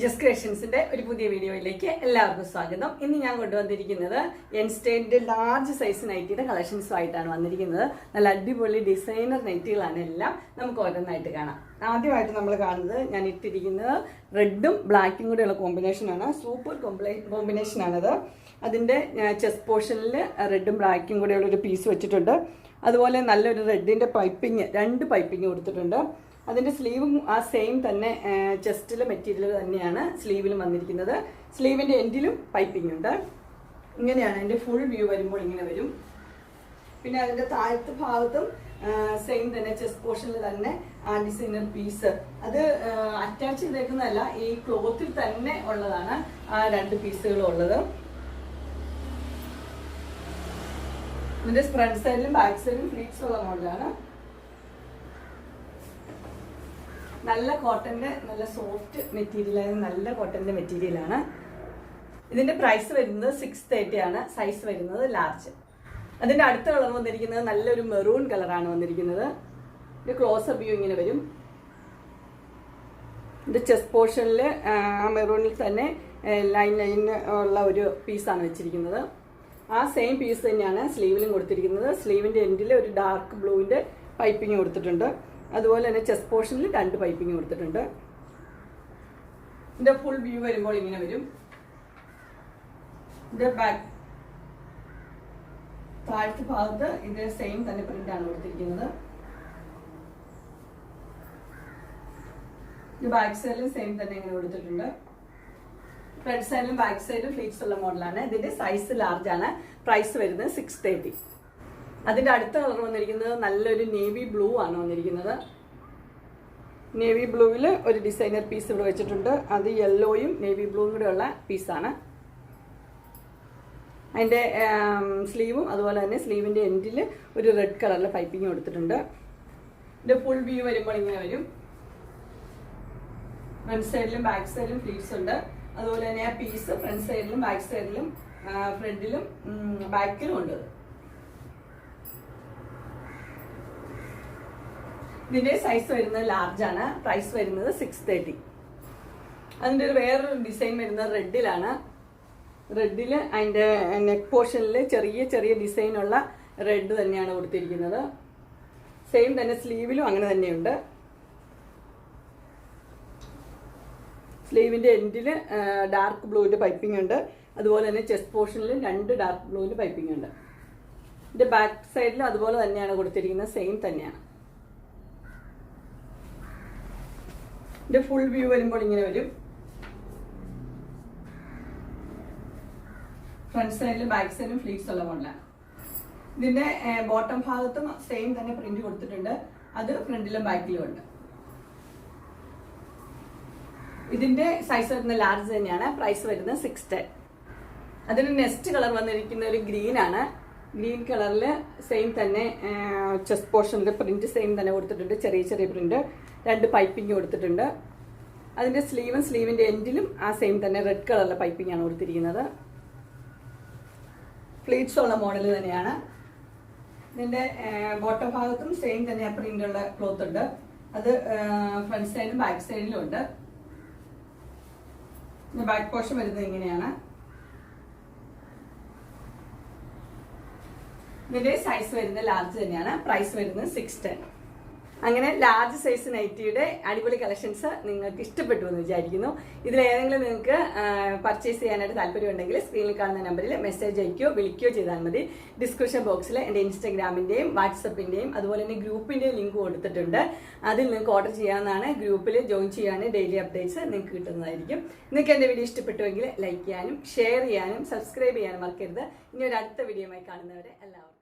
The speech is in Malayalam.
ജസ്റ്റ് ക്രിയേഷൻസിന്റെ ഒരു പുതിയ വീഡിയോയിലേക്ക് എല്ലാവർക്കും സ്വാഗതം. ഇന്ന് ഞാൻ കൊണ്ടുവന്നിരിക്കുന്നത് എൻസ്റ്റേന്റെ ലാർജ് സൈസ് നൈറ്റിയുടെ കളക്ഷൻസുമായിട്ടാണ് വന്നിരിക്കുന്നത്. നല്ല അടിപൊളി ഡിസൈനർ നൈറ്റികളാണ് എല്ലാം. നമുക്ക് ഓരോന്നായിട്ട് കാണാം. ആദ്യമായിട്ട് നമ്മൾ കാണുന്നത് ഞാൻ ഇട്ടിരിക്കുന്നത് റെഡും ബ്ലാക്കും കൂടെയുള്ള കോമ്പിനേഷനാണ് സൂപ്പർ കോമ്പിനേഷനാണത് അതിന്റെ ചെസ്റ്റ് പോർഷനിൽ റെഡും ബ്ലാക്കും കൂടെയുള്ള ഒരു പീസ് വെച്ചിട്ടുണ്ട്. അതുപോലെ നല്ലൊരു റെഡിന്റെ പൈപ്പിങ് രണ്ട് പൈപ്പിങ് കൊടുത്തിട്ടുണ്ട്. അതിന്റെ സ്ലീവും ആ സെയിം തന്നെ ചെസ്റ്റിലെ മെറ്റീരിയൽ തന്നെയാണ് സ്ലീവിലും വന്നിരിക്കുന്നത്. സ്ലീവിന്റെ എൻഡിലും പൈപ്പിംഗ് ഉണ്ട്. ഇങ്ങനെയാണ് അതിന്റെ ഫുൾ വ്യൂ വരുമ്പോൾ ഇങ്ങനെ വരും. പിന്നെ അതിന്റെ താഴത്തെ ഭാഗത്തും സെയിം തന്നെ ചെസ്റ്റ് പോർഷനിൽ തന്നെ ആ ഡിസൈനർ പീസ് അത് അറ്റാച്ച് ചെയ്തേക്കുന്നതല്ല ഈ ക്ലോത്തിൽ തന്നെ ഉള്ളതാണ് ആ രണ്ട് പീസുകളും ഉള്ളത്. ഇതിന്റെ ഫ്രണ്ട് സൈഡിലും ബാക്ക് സൈഡിലും ഫ്ലീറ്റ്സ് ഉള്ള മോഡലാണ് നല്ല കോട്ടന്റെ നല്ല സോഫ്റ്റ് മെറ്റീരിയൽ നല്ല കോട്ടന്റെ മെറ്റീരിയലാണ് ഇതിന്റെ പ്രൈസ് വരുന്നത് സിക്സ് തേർട്ടി ആണ്. സൈസ് വരുന്നത് ലാർജ് അതിന്റെ അടുത്ത കളർ വന്നിരിക്കുന്നത് നല്ലൊരു മെറൂൺ കളറാണ് വന്നിരിക്കുന്നത്. ഇത് ക്ലോസ് വ്യൂ ഇങ്ങനെ വരും. ഇത് ചെസ് പോർഷനിൽ ആ മെറൂണിൽ തന്നെ ലൈൻ ലൈൻ ഉള്ള ഒരു പീസാണ് വെച്ചിരിക്കുന്നത്. ആ സെയിം പീസ് തന്നെയാണ് സ്ലീവിലും കൊടുത്തിരിക്കുന്നത്. സ്ലീവിന്റെ എൻഡിൽ ഒരു ഡാർക്ക് ബ്ലൂവിന്റെ പൈപ്പിംഗ് കൊടുത്തിട്ടുണ്ട്. അതുപോലെ തന്നെ ചെസ്റ്റ് പോർഷനിൽ രണ്ട് പൈപ്പിംഗ് കൊടുത്തിട്ടുണ്ട്. ഇതിന്റെ ഫുൾ വ്യൂ വരുമ്പോൾ ഇങ്ങനെ വരും. ഇതിന്റെ ബാക്ക് താഴത്തെ ഭാഗത്ത് ഇത് സെയിം തന്നെ പ്രിന്റ് ആണ് കൊടുത്തിരിക്കുന്നത്. ബാക്ക് സൈഡിലും സെയിം തന്നെ ഇങ്ങനെ കൊടുത്തിട്ടുണ്ട്. ഫ്രണ്ട് സൈഡിലും ബാക്ക് സൈഡിലും ഫ്ലീറ്റ്സ് ഉള്ള മോഡലാണ് ഇതിന്റെ സൈസ് ലാർജ് ആണ്. പ്രൈസ് വരുന്നത് സിക്സ് തേർട്ടി അതിന്റെ അടുത്ത കളർ വന്നിരിക്കുന്നത് നല്ലൊരു നേവി ബ്ലൂ ആണ് വന്നിരിക്കുന്നത്. നേവി ബ്ലൂവിൽ ഒരു ഡിസൈനർ പീസ് ഇവിടെ വെച്ചിട്ടുണ്ട്. അത് യെല്ലോയും നേവി ബ്ലൂവും കൂടെ ഉള്ള പീസാണ് അതിന്റെ സ്ലീവും അതുപോലെ തന്നെ സ്ലീവിന്റെ എൻഡിൽ ഒരു റെഡ് കളറിലെ പൈപ്പിംഗ് കൊടുത്തിട്ടുണ്ട് ഇതിന്റെ ഫുൾ വ്യൂ വരുമ്പോൾ ഇങ്ങനെ വരും. ഫ്രണ്ട് സൈഡിലും ബാക്ക് സൈഡിലും ഫ്ലീറ്റ്സ് ഉണ്ട്. അതുപോലെ തന്നെ ആ പീസ് ഫ്രണ്ട് സൈഡിലും ബാക്ക് സൈഡിലും ഫ്രണ്ടിലും ബാക്കിലും ഉണ്ട്. ഇതിന്റെ സൈസ് വരുന്നത് ലാർജ് ആണ്. പ്രൈസ് വരുന്നത് സിക്സ് തേർട്ടി അതിന്റെ ഒരു വേറൊരു ഡിസൈൻ വരുന്നത് റെഡിലാണ് റെഡിൽ അതിന്റെ നെക്ക് പോർഷനിൽ ചെറിയ ചെറിയ ഡിസൈനുള്ള റെഡ് തന്നെയാണ് കൊടുത്തിരിക്കുന്നത്. സെയിം തന്നെ സ്ലീവിലും അങ്ങനെ തന്നെയുണ്ട്. സ്ലീവിന്റെ എൻഡിൽ ഡാർക്ക് ബ്ലൂവിന്റെ പൈപ്പിംഗ് ഉണ്ട്. അതുപോലെ തന്നെ ചെസ്റ്റ് പോർഷനിൽ രണ്ട് ഡാർക്ക് ബ്ലൂവിന്റെ പൈപ്പിംഗ് ഉണ്ട്. ഇതിന്റെ ബാക്ക് സൈഡിൽ അതുപോലെ തന്നെയാണ് കൊടുത്തിരിക്കുന്നത്. സെയിം തന്നെയാണ്. ഇതിന്റെ ഫുൾ വ്യൂ വരുമ്പോൾ ഇങ്ങനെ വരും. ഫ്രണ്ട് സൈഡിലും ബാക്ക് സൈഡിലും ഫ്ലീറ്റ്സ് ഉള്ള മോഡലാണ് ഇതിന്റെ ബോട്ടം ഭാഗത്തും സെയിം തന്നെ പ്രിന്റ് കൊടുത്തിട്ടുണ്ട്. അത് ഫ്രണ്ടിലും ബാക്കിലും ഉണ്ട്. ഇതിന്റെ സൈസ് വരുന്ന ലാർജ് തന്നെയാണ്. പ്രൈസ് വരുന്നത് സിക്സ് ടെൻ അതിന് നെക്സ്റ്റ് കളർ വന്നിരിക്കുന്ന ഒരു ഗ്രീൻ ആണ്. ഗ്രീൻ കളറിൽ സെയിം തന്നെ ചെസ്റ്റ് പോർഷനിൽ പ്രിന്റ് സെയിം തന്നെ കൊടുത്തിട്ടുണ്ട്. ചെറിയ ചെറിയ പ്രിന്റ് രണ്ട് പൈപ്പിംഗ് കൊടുത്തിട്ടുണ്ട്. അതിന്റെ സ്ലീവും സ്ലീവിന്റെ എൻഡിലും ആ സെയിം തന്നെ റെഡ് കളറിലെ പൈപ്പിംഗ് ആണ് കൊടുത്തിരിക്കുന്നത്. പ്ലീറ്റ്സ് ഉള്ള മോഡൽ തന്നെയാണ്. ഇതിന്റെ ബോട്ടം ഭാഗത്തും സെയിം തന്നെ പ്രിന്റ് ഉള്ള ക്ലോത്ത് ഉണ്ട്. അത് ഫ്രണ്ട് സൈഡിലും ബാക്ക് സൈഡിലും ഉണ്ട്. ബാക്ക് പോർഷൻ വരുന്നത് ഇങ്ങനെയാണ്. ഇതിന്റെ സൈസ് വരുന്നത് ലാർജ് തന്നെയാണ്. പ്രൈസ് വരുന്നത് സിക്സ് ടെൻ അങ്ങനെ ലാർജ് സൈസ് നൈറ്റിയുടെ അടിപൊളി കളക്ഷൻസ് നിങ്ങൾക്ക് ഇഷ്ടപ്പെട്ടു എന്ന് വിചാരിക്കുന്നു. ഇതിലേതെങ്കിലും നിങ്ങൾക്ക് പർച്ചേസ് ചെയ്യാനായിട്ട് താല്പര്യമുണ്ടെങ്കിൽ സ്ക്രീനിൽ കാണുന്ന നമ്പറിൽ മെസ്സേജ് അയക്കുകയോ വിളിക്കുകയോ ചെയ്താൽ മതി. ഡിസ്ക്രിപ്ഷൻ ബോക്സിൽ എന്റെ ഇൻസ്റ്റാഗ്രാമിന്റെയും വാട്സപ്പിന്റെയും അതുപോലെ തന്നെ ഗ്രൂപ്പിന്റെയും ലിങ്ക് കൊടുത്തിട്ടുണ്ട്. അതിൽ നിങ്ങൾക്ക് ഓർഡർ ചെയ്യാവുന്നതാണ്. ഗ്രൂപ്പിൽ ജോയിൻ ചെയ്യാൻ ഡെയിലി അപ്ഡേറ്റ്സ് നിങ്ങൾക്ക് കിട്ടുന്നതായിരിക്കും. നിങ്ങൾക്ക് എന്റെ വീഡിയോ ഇഷ്ടപ്പെട്ടുവെങ്കിൽ ലൈക്ക് ചെയ്യാനും ഷെയർ ചെയ്യാനും സബ്സ്ക്രൈബ് ചെയ്യാനും മറക്കരുത്. ഇനി ഒരു അടുത്ത വീഡിയോയുമായി കാണുന്നവരെ എല്ലാവർക്കും